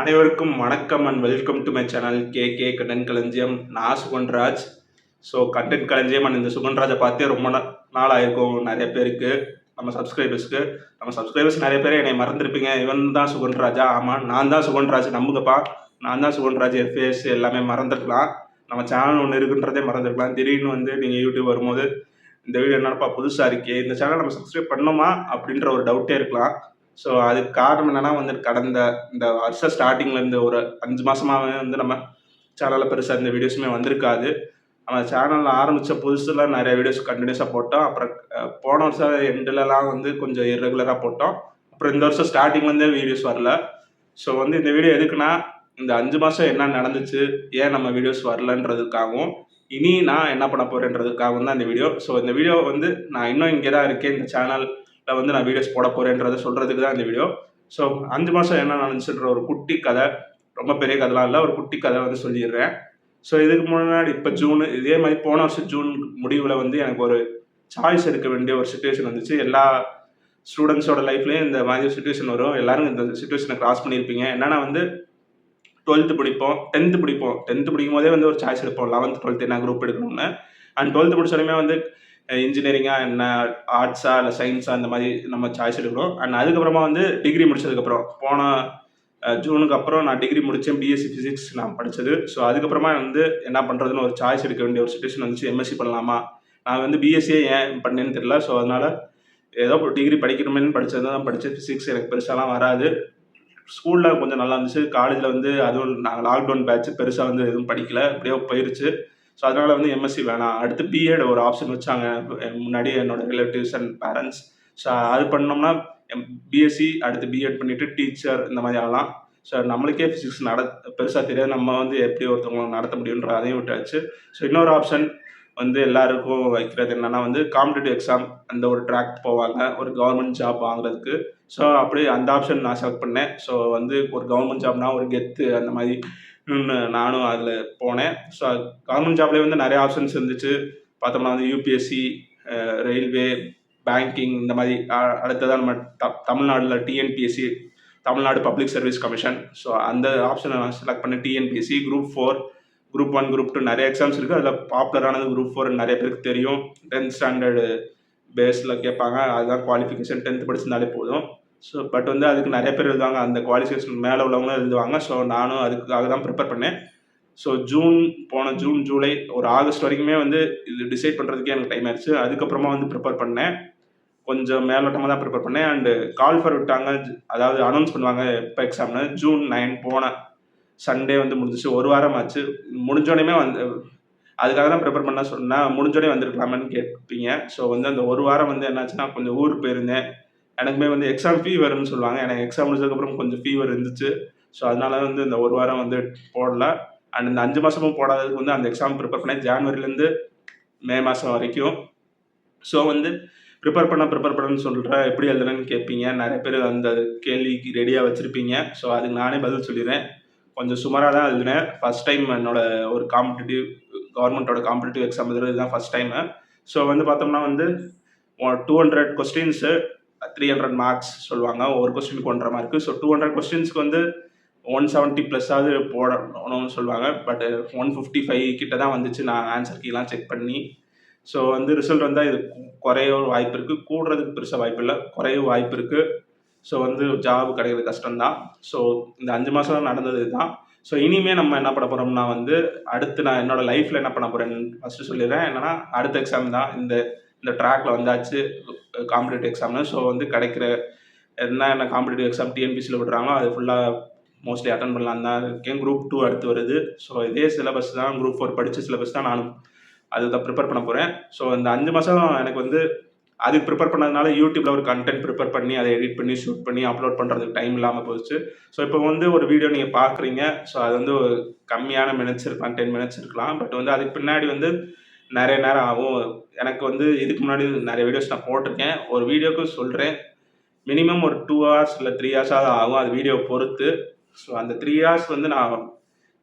அனைவருக்கும் வணக்கம் and welcome to my channel K K content களஞ்சியம் நான் சுகன்ராஜ். ஸோ கண்டென்ட் களஞ்சியம் அண்ட் இந்த சுகன்ராஜை பார்த்தே ரொம்ப நாள் ஆயிருக்கும் நிறைய பேருக்கு நம்ம சப்ஸ்கிரைபர்ஸ்க்கு நம்ம சப்ஸ்கிரைபர்ஸ் நிறைய பேர் என்னை மறந்துருப்பீங்க. இவன் தான் சுகன்ராஜா. ஆமாம் நான் தான் சுகன்ராஜ். நம்புங்கப்பா. நான் தான் சுகன்ராஜ். என் ஃபேஸ் எல்லாமே மறந்துருக்கலாம். நம்ம சேனல் ஒன்று இருக்குன்றதே மறந்துருக்கலாம். திடீர்னு வந்து நீங்கள் யூடியூப் வரும்போது இந்த வீடியோ என்னப்பா புதுசாக இருக்கே இந்த சேனல் நம்ம சப்ஸ்கிரைப் பண்ணோமா? அப்படின்ற ஒரு டவுட்டே இருக்கலாம். ஸோ அதுக்கு காரணம் என்னன்னா வந்து கடந்த இந்த வருஷம் ஸ்டார்டிங்ல இருந்து ஒரு அஞ்சு மாசமாவே வந்து நம்ம சேனலில் பெருசாக இந்த வீடியோஸுமே வந்திருக்காது. நம்ம சேனலில் ஆரம்பித்த புதுசுல நிறைய வீடியோஸ் கண்டினியூஸாக போட்டோம். அப்புறம் போன வருஷம் எண்டுலலாம் வந்து கொஞ்சம் இரெகுலராக போட்டோம். அப்புறம் இந்த வருஷம் ஸ்டார்டிங்லேருந்தே வீடியோஸ் வரல. ஸோ வந்து இந்த வீடியோ எதுக்குன்னா இந்த அஞ்சு மாதம் என்ன நடந்துச்சு ஏன் நம்ம வீடியோஸ் வரலன்றதுக்காகவும் இனி நான் என்ன பண்ண போகிறேன்றதுக்காகவும் தான் இந்த வீடியோ ஸோ இந்த வீடியோ வந்து நான் இன்னும் இங்கே தான் இருக்கேன். இந்த சேனல் வந்து நான் வீடியோஸ் போட போகிறேன்றதை சொல்கிறதுக்கு தான் இந்த வீடியோ ஸோ அஞ்சு மாதம் என்ன நடந்துச்சுன்ற ஒரு குட்டி கதை ரொம்ப பெரிய கதைலாம் இல்லை ஒரு குட்டி கதை வந்து சொல்லிடுறேன். ஸோ இதுக்கு முன்னாடி இப்போ ஜூன் இதே மாதிரி போன வருஷம் ஜூன் முடிவில் வந்து எனக்கு ஒரு சாய்ஸ் எடுக்க வேண்டிய ஒரு சுச்சுவேஷன் வந்துச்சு. எல்லா ஸ்டூடெண்ட்ஸோட லைஃப்லேயும் இந்த மாதிரி ஒரு சுச்சுவேஷன் வரும். எல்லாரும் இந்த சுச்சுவேஷனை கிராஸ் பண்ணியிருப்பீங்க. என்னன்னா வந்து டுவெல்த்து படிப்போம் டென்த்து படிப்போம். டென்த்து படிக்கும் போதே வந்து ஒரு சாய்ஸ் எடுப்போம். லெவன்த் டுவெல்த் என்ன குரூப் எடுக்கணும்னு. அண்ட் டுவெல்த்து முடிச்சோடனே வந்து இன்ஜினியரிங்கா என்ன ஆர்ட்ஸா இல்லை சயின்ஸா அந்த மாதிரி நம்ம சாய்ஸ் எடுக்கிறோம் அண்ட் அதுக்கப்புறமா வந்து டிகிரி முடிச்சதுக்கப்புறம் போன ஜூனுக்கு அப்புறம் நான் டிகிரி முடித்தேன் பிஎஸ்சி ஃபிசிக்ஸ் நான் படித்தது ஸோ அதுக்கப்புறமா வந்து என்ன பண்ணுறதுன்னு ஒரு சாய்ஸ் எடுக்க வேண்டிய ஒரு சுச்சுவேஷன் வந்துச்சு. எம்எஸ்சி பண்ணலாமா? நான் வந்து பிஎஸ்சியே ஏன் பண்ணேன்னு தெரியல. ஸோ அதனால ஏதோ டிகிரி படிக்கணுமேனு படித்தது தான் படித்தேன் ஃபிசிக்ஸ் எனக்கு பெருசாலாம் வராது. ஸ்கூலில் கொஞ்சம் நல்லா இருந்துச்சு. காலேஜில் வந்து அதுவும் நாங்கள் லாக்டவுன் பேட்ச் பெருசாக வந்து எதுவும் படிக்கல. அப்படியே போயிருச்சு. ஸோ அதனால் வந்து எம்எஸ்சி வேணாம். அடுத்து பிஎட் ஒரு ஆப்ஷன் வச்சாங்க. முன்னாடி என்னோட ரிலேட்டிவ்ஸ் அண்ட் பேரண்ட்ஸ் ஸோ அது பண்ணோம்னா பிஎஸ்சி அடுத்து பிஎட் பண்ணிவிட்டு டீச்சர் இந்த மாதிரி ஆகலாம். ஸோ நம்மளுக்கே ஃபிசிக்ஸ் நட பெருசாக தெரியாது. நம்ம வந்து எப்படி ஒருத்தவங்க நடத்த முடியுன்ற அதையும் விட்டாச்சு. ஸோ இன்னொரு ஆப்ஷன் வந்து எல்லாருக்கும் வைக்கிறது என்னென்னா வந்து காம்படிட்டிவ் எக்ஸாம் அந்த ஒரு ட்ராக் போவாங்க. ஒரு கவர்மெண்ட் ஜாப் வாங்குறதுக்கு. ஸோ அப்படி அந்த ஆப்ஷன் நான் செலக்ட் பண்ணேன். ஸோ வந்து ஒரு கவர்மெண்ட் ஜாப்னா ஒரு கெத்து அந்த மாதிரி நானும் அதில் போனேன். ஸோ கவர்மெண்ட் ஜாப்லேயே வந்து நிறைய ஆப்ஷன்ஸ் இருந்துச்சு. பார்த்தோம்னா வந்து யூபிஎஸ்சி ரயில்வே பேங்கிங் இந்த மாதிரி அடுத்ததான் நம்ம த தமிழ்நாட்டில் TNPSC Tamil Nadu public service commission so அந்த ஆப்ஷனை நான் செலக்ட் பண்ண TNPSC group four group one group two நிறைய எக்ஸாம்ஸ் இருக்குது அதில் பாப்புலரானது குரூப் ஃபோர் நிறைய பேருக்கு தெரியும். டென்த் ஸ்டாண்டர்டு பேஸில் கேட்பாங்க. அதுதான் குவாலிஃபிகேஷன் டென்த் படிச்சிருந்தாலே போதும். ஸோ பட் வந்து அதுக்கு நிறைய பேர் எழுதுவாங்க. அந்த குவாலிஃபிகேஷன் மேலே உள்ளவங்களும் எழுதுவாங்க. ஸோ நானும் அதுக்காக தான் ப்ரிப்பேர் பண்ணேன். ஸோ ஜூன் போன ஜூன் ஜூலை ஒரு ஆகஸ்ட் வரைக்குமே வந்து இது டிசைட் பண்ணுறதுக்கே எனக்கு டைம் ஆயிடுச்சு. அதுக்கப்புறமா வந்து ப்ரிப்பேர் பண்ணேன். கொஞ்சம் மேலோட்டமாக தான் ப்ரிப்பேர் பண்ணேன். அண்டு கால் ஃபர் விட்டாங்க. அதாவது அனௌன்ஸ் பண்ணுவாங்க எப்போ எக்ஸாம்னு ஜூன் நைன் போன சண்டே வந்து முடிஞ்சிச்சு. ஒரு வாரம் ஆச்சு. முடிஞ்சோடனே வந்து அதுக்காக தான் ப்ரிப்பேர் பண்ண சொன்னால் முடிஞ்சோடனே வந்திருக்கலாமேன்னு கேட்பீங்க. ஸோ வந்து அந்த ஒரு வாரம் வந்து என்னாச்சுன்னா கொஞ்சம் ஊருக்கு போயிருந்தேன். எனக்குமே வந்து எக்ஸாம் ஃபீவர்னு சொல்லுவாங்க. எனக்கு எக்ஸாம் முடிச்சதுக்கப்புறம் கொஞ்சம் ஃபீவர் இருந்துச்சு. ஸோ அதனால வந்து இந்த ஒரு வாரம் வந்து போடல. அண்ட் இந்த அஞ்சு மாதமும் போடாததுக்கு வந்து அந்த எக்ஸாம் ப்ரிப்பேர் பண்ணேன் ஜான்வரிலேருந்து மே மாதம் வரைக்கும். ஸோ வந்து ப்ரிப்பேர் பண்ண ப்ரிப்பேர் பண்ணணும்னு சொல்கிறேன் எப்படி எழுதுறேன்னு கேட்பீங்க நிறைய பேர் அந்த கேள்விக்கு ரெடியாக வச்சுருப்பீங்க. ஸோ அதுக்கு நானே பதில் சொல்லிடுறேன். கொஞ்சம் சுமாராக தான் எழுதினேன். ஃபஸ்ட் டைம் என்னோட ஒரு காம்படிட்டிவ் கவர்மெண்ட்டோட காம்படிட்டிவ் எக்ஸாம் எழுதுறது தான் ஃபஸ்ட் டைமு ஸோ வந்து பார்த்தோம்னா வந்து two hundred questions three hundred marks சொல்லுவாங்க. ஒவ்வொரு கொஸ்டினுக்கு ஒன்றரை மார்க்கு ஸோ டூ ஹண்ட்ரட் கொஸ்டின்ஸ்க்கு வந்து ஒன் செவன்ட்டி ப்ளஸ்ஸாவது போடணும்னு சொல்லுவாங்க. பட் ஒன் ஃபிஃப்டி ஃபைவ் கிட்ட தான் வந்துச்சு. நான் ஆன்சர் கீலாம் செக் பண்ணி. ஸோ வந்து ரிசல்ட் வந்தால் இது குறைய வாய்ப்பு இருக்குது கூடுறதுக்கு பெருசாக வாய்ப்பு இல்லை. குறைய வாய்ப்பு இருக்குது ஸோ வந்து ஜாப் கிடைக்கிறது கஷ்டம்தான். ஸோ இந்த அஞ்சு மாதம் நடந்தது தான் ஸோ இனிமே நம்ம என்ன பண்ண போகிறோம்னா வந்து அடுத்து நான் என்னோடய லைஃப்பில் என்ன பண்ண போகிறேன்னு ஃபஸ்ட்டு சொல்லிடுறேன். என்னன்னா அடுத்த எக்ஸாம் தான். இந்த இந்த ட்ராக்ல வந்தாச்சு காம்படிட்டிவ் எக்ஸாம்னு ஸோ வந்து கிடைக்கிற என்ன என்ன காம்படிட்டிவ் எக்ஸாம் டிஎன்பிசியில் விடுறாங்களோ அது ஃபுல்லாக மோஸ்ட்லி அட்டன் பண்ணலாம் தான் இருக்கேன். குரூப் டூ அடுத்து வருது. ஸோ இதே சிலபஸ் தான் குரூப் ஃபோர் படித்த சிலபஸ் தான் நானும் அதுதான் ப்ரிப்பேர் பண்ண போகிறேன் ஸோ இந்த அஞ்சு மாதம் எனக்கு வந்து அதுக்கு ப்ரிப்பேர் பண்ணதுனால யூடியூப்பில் ஒரு கண்டென்ட் ப்ரிப்பேர் பண்ணி அதை எடிட் பண்ணி ஷூட் பண்ணி அப்லோட் பண்ணுறதுக்கு டைம் இல்லாமல் போச்சு. ஸோ இப்போ வந்து ஒரு வீடியோ நீங்கள் பார்க்குறீங்க. ஸோ அது வந்து ஒரு கம்மியான மினிட்ஸ் இருக்கலாம் டென் மினிட்ஸ் இருக்கலாம். பட் வந்து அதுக்கு பின்னாடி வந்து நிறைய நேரம் ஆகும். எனக்கு வந்து இதுக்கு முன்னாடி நிறைய வீடியோஸ் நான் போட்டிருக்கேன். ஒரு வீடியோக்கு சொல்கிறேன் மினிமம் ஒரு டூ ஹவர்ஸ் இல்லை த்ரீ ஹவர்ஸாவது ஆகும் அது வீடியோ பொறுத்து. ஸோ அந்த த்ரீ ஹவர்ஸ் வந்து நான்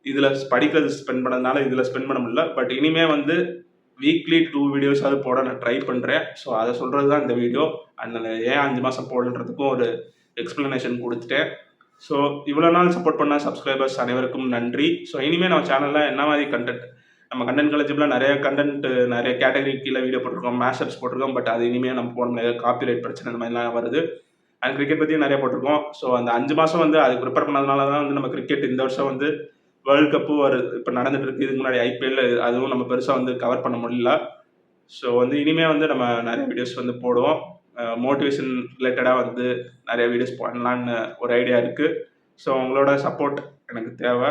இதில் படிக்கிறது ஸ்பெண்ட் பண்ணதுனால இதில் ஸ்பெண்ட் பண்ண முடியல. பட் இனிமேல் வந்து வீக்லி டூ வீடியோஸாவது போட நான் ட்ரை பண்ணுறேன் ஸோ அதை சொல்கிறது தான் இந்த வீடியோ அதனால் ஏன் அஞ்சு மாதம் போடன்றதுக்கும் ஒரு எக்ஸ்ப்ளனேஷன் கொடுத்துட்டேன். ஸோ இவ்வளோ நாள் சப்போர்ட் பண்ண சப்ஸ்கிரைபர்ஸ் அனைவருக்கும் நன்றி. ஸோ இனிமேல் நம்ம சேனலில் என்ன மாதிரி கண்டென்ட் நம்ம கண்டென்ட் காலேஜில் நிறைய கண்டென்ட் நிறைய கேட்டகரி கீழே வீடியோ போட்டிருக்கோம் மேஷப்ஸ் போட்டிருக்கோம் பட் அது இனிமேல் நம்ம போட முடியாது காப்பிரைட் பிரச்சனை இந்த மாதிரிலாம் வருது. அண்ட் கிரிக்கெட் பற்றியும் நிறைய போட்டிருக்கோம். ஸோ அந்த அஞ்சு மாதம் வந்து அதுக்கு ப்ரிப்பேர் பண்ணதுனால தான் வந்து நம்ம கிரிக்கெட் இந்த வருஷம் வந்து வேர்ல்டு கப்பு வருது. இப்போ நடந்துட்டு இருக்கு. இதுக்கு முன்னாடி ஐபிஎல் அதுவும் நம்ம பெருசாக வந்து கவர் பண்ண முடியல. ஸோ வந்து இனிமேல் வந்து நம்ம நிறைய வீடியோஸ் வந்து போடுவோம். மோட்டிவேஷன் ரிலேட்டடாக வந்து நிறைய வீடியோஸ் பண்ணலான்னு ஒரு ஐடியா இருக்குது ஸோ உங்களோட சப்போர்ட் எனக்கு தேவை.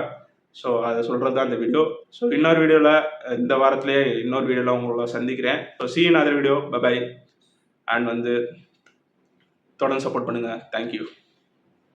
ஸோ அதை சொல்கிறது தான் இந்த வீடியோ ஸோ இன்னொரு வீடியோவில் இந்த வாரத்திலே இன்னொரு வீடியோவில் உங்களை சந்திக்கிறேன். So see other video bye bye and வந்து தொடர்ந்து சப்போர்ட் பண்ணுங்கள் தேங்க்யூ